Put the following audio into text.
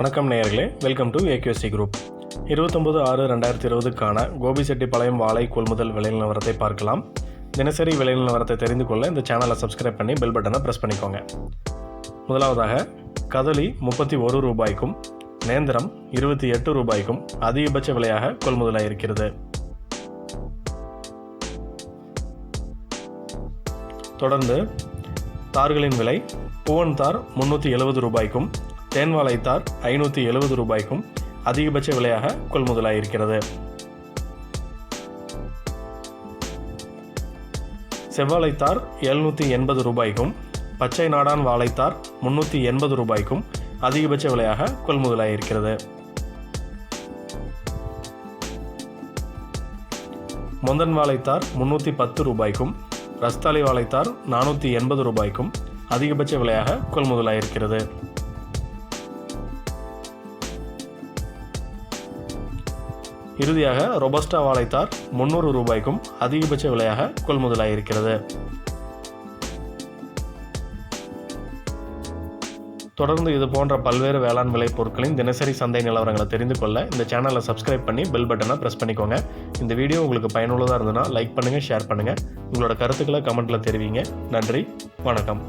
வணக்கம் நேயர்களே. Welcome to AKC group இருபத்தொம்பது ஆறு ரெண்டாயிரத்தி இருபதுக்கான கோபிசெட்டிப்பாளையம் வாழை கொள்முதல் விலை நிலவரத்தை பார்க்கலாம். தினசரி விலை நிலவரத்தை தெரிந்து கொள்ள இந்த சேனலை சப்ஸ்கிரைப் பண்ணி பெல் பட்டனை ப்ரெஸ் பண்ணிக்கோங்க. முதலாவதாக கதலி முப்பத்தி ஒரு ரூபாய்க்கும் நேந்திரம் இருபத்தி எட்டு ரூபாய்க்கும் அதிகபட்ச விலையாக கொள்முதலாக இருக்கிறது. தொடர்ந்து தார்களின் விலை புவன் தார் முந்நூற்றி எழுபது ரூபாய்க்கும் தேன்வாழை ஐநூற்றி எழுபது ரூபாய்க்கும் அதிகபட்ச விலையாக கொள்முதலாயிருக்கிறது. செவ்வாழைத்தார் எழுநூற்றி எண்பது ரூபாய்க்கும் பச்சை நாடான் வாழைத்தார் முந்நூற்றி எண்பது ரூபாய்க்கும் அதிகபட்ச விலையாக கொள்முதலாயிருக்கிறது. முந்தன் வாழைத்தார் முந்நூற்றி பத்து ரூபாய்க்கும் ரஸ்தாலி வாழைத்தார் நானூற்றி எண்பது ரூபாய்க்கும் அதிகபட்ச விலையாக கொள்முதலாக இறுதியாக ரொபஸ்டா வாழைத்தார் முந்நூறு ரூபாய்க்கும் அதிகபட்ச விலையாக கொள்முதலாக இருக்கிறது. தொடர்ந்து இது போன்ற பல்வேறு வேளாண் விளை பொருட்களின் தினசரி சந்தை நிலவரங்களை தெரிந்து கொள்ள இந்த சேனலை சப்ஸ்கிரைப் பண்ணி பெல் பட்டனை ப்ரெஸ் பண்ணிக்கோங்க. இந்த வீடியோ உங்களுக்கு பயனுள்ளதாக இருந்ததுன்னா லைக் பண்ணுங்கள் ஷேர் பண்ணுங்கள் உங்களோட கருத்துக்களை கமெண்ட்டில் தெரிவிங்க. நன்றி வணக்கம்.